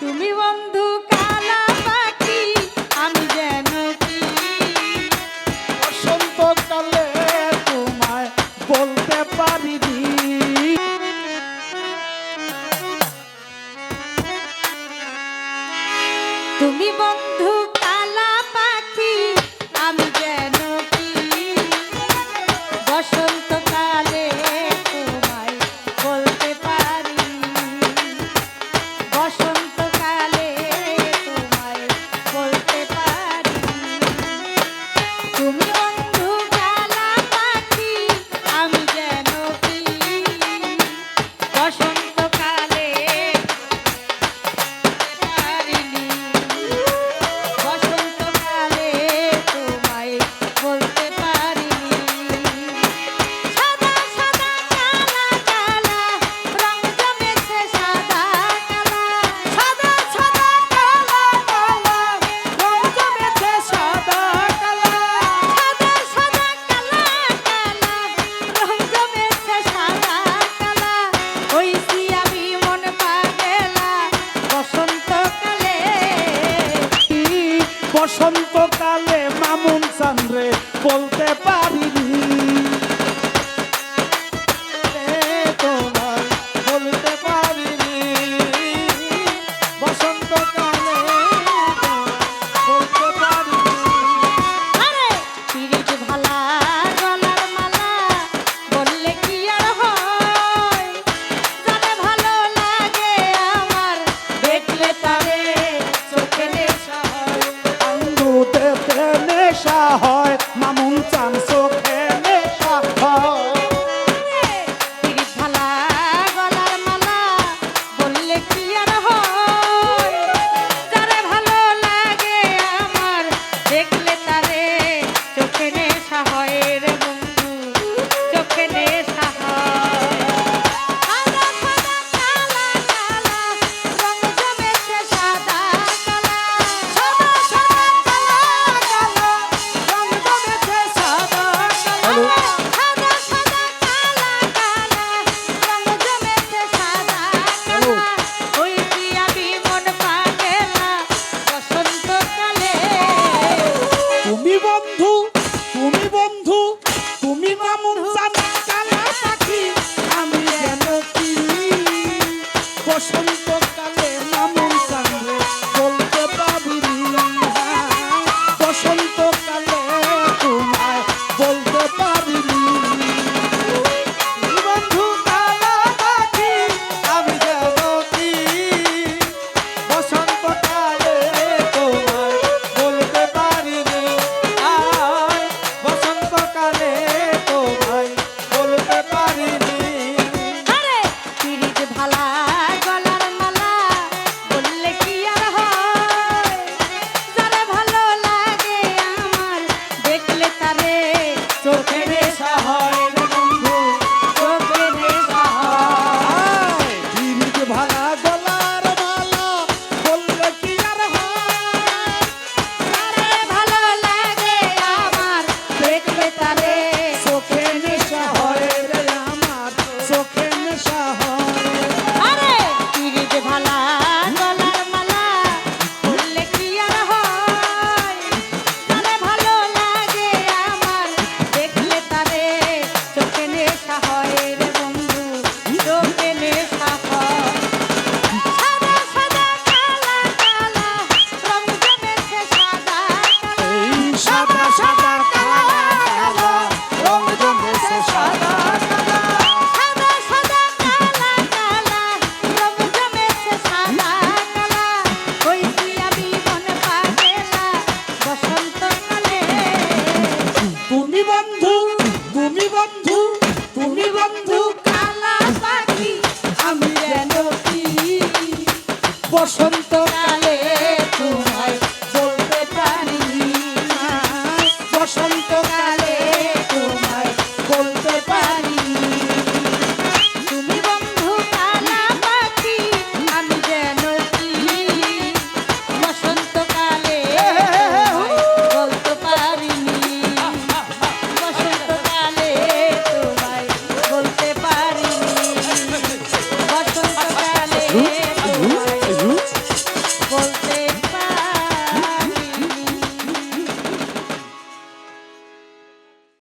তুমি বন্ধু বসন্তকালে মামুন চান্দ্রে বলতে পারিনি। চোখের সাহয়ের বুম বসন্ত তুমি বন্ধু তুমি বন্ধু তুমি বন্ধু কালা পাখি আমি বসন্ত কালে